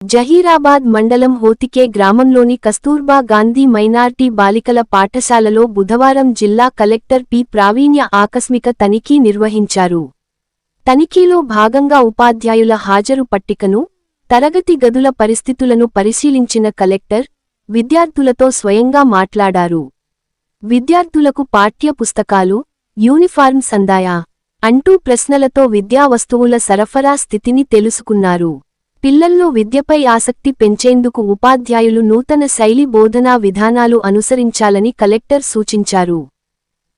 జహీరాబాద్ మండలం హోతికే గ్రామంలోని కస్తూర్బా గాంధీ మైనార్టీ బాలికల పాఠశాలలో బుధవారం జిల్లా కలెక్టర్ పి ప్రావీణ్య ఆకస్మిక తనిఖీ నిర్వహించారు. తనిఖీలో భాగంగా ఉపాధ్యాయుల హాజరు పట్టికను తరగతి గదుల పరిస్థితులను పరిశీలించిన కలెక్టర్ విద్యార్థులతో స్వయంగా మాట్లాడారు. విద్యార్థులకు పాఠ్య పుస్తకాలు యూనిఫార్మ్స్ సందాయా అంటూ ప్రశ్నలతో విద్యా వస్తువుల సరఫరా స్థితిని తెలుసుకున్నారు. పిల్లల్లో విద్యపై ఆసక్తి పెంచేందుకు ఉపాధ్యాయులు నూతన శైలి బోధనా విధానాలు అనుసరించాలని కలెక్టర్ సూచించారు.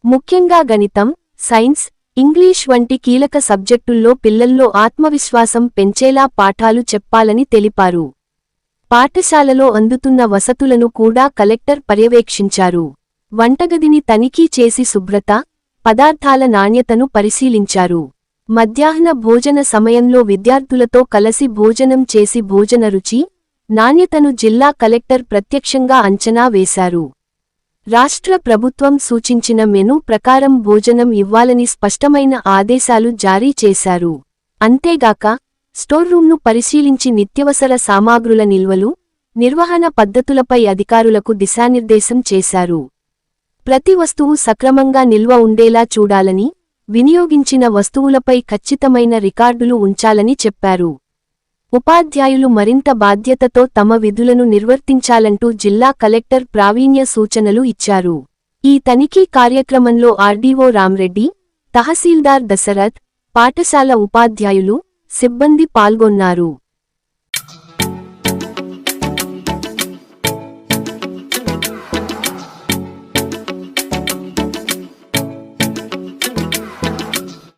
ముఖ్యంగా గణితం సైన్స్ ఇంగ్లీష్ వంటి కీలక సబ్జెక్టుల్లో పిల్లల్లో ఆత్మవిశ్వాసం పెంచేలా పాఠాలు చెప్పాలని తెలిపారు. పాఠశాలలో అందుతున్న వసతులను కూడా కలెక్టర్ పర్యవేక్షించారు. వంటగదిని తనిఖీ చేసి శుభ్రత పదార్థాల నాణ్యతను పరిశీలించారు. మధ్యాహ్న భోజన సమయంలో విద్యార్థులతో కలసి భోజనం చేసి భోజన రుచి నాణ్యతను జిల్లా కలెక్టర్ ప్రత్యక్షంగా అంచనా వేశారు. రాష్ట్ర ప్రభుత్వం సూచించిన మెనూ ప్రకారం భోజనం ఇవ్వాలని స్పష్టమైన ఆదేశాలు జారీ చేశారు. అంతేగాక స్టోర్ రూమ్ను పరిశీలించి నిత్యవసర సామాగ్రుల నిల్వలు నిర్వహణ పద్ధతులపై అధికారులకు దిశానిర్దేశం చేశారు. ప్రతి వస్తువు సక్రమంగా నిల్వ ఉండేలా చూడాలని వినియోగించిన వస్తువులపై ఖచ్చితమైన రికార్డులు ఉంచాలని చెప్పారు. ఉపాధ్యాయులు మరింత బాధ్యతతో తమ విధులను నిర్వర్తించాలంటూ జిల్లా కలెక్టర్ ప్రావీణ్య సూచనలు ఇచ్చారు. ఈ తనిఖీ కార్యక్రమంలో ఆర్డీఓ రామ్రెడ్డి తహసీల్దార్ దశరథ్ పాఠశాల ఉపాధ్యాయులు సిబ్బంది పాల్గొన్నారు.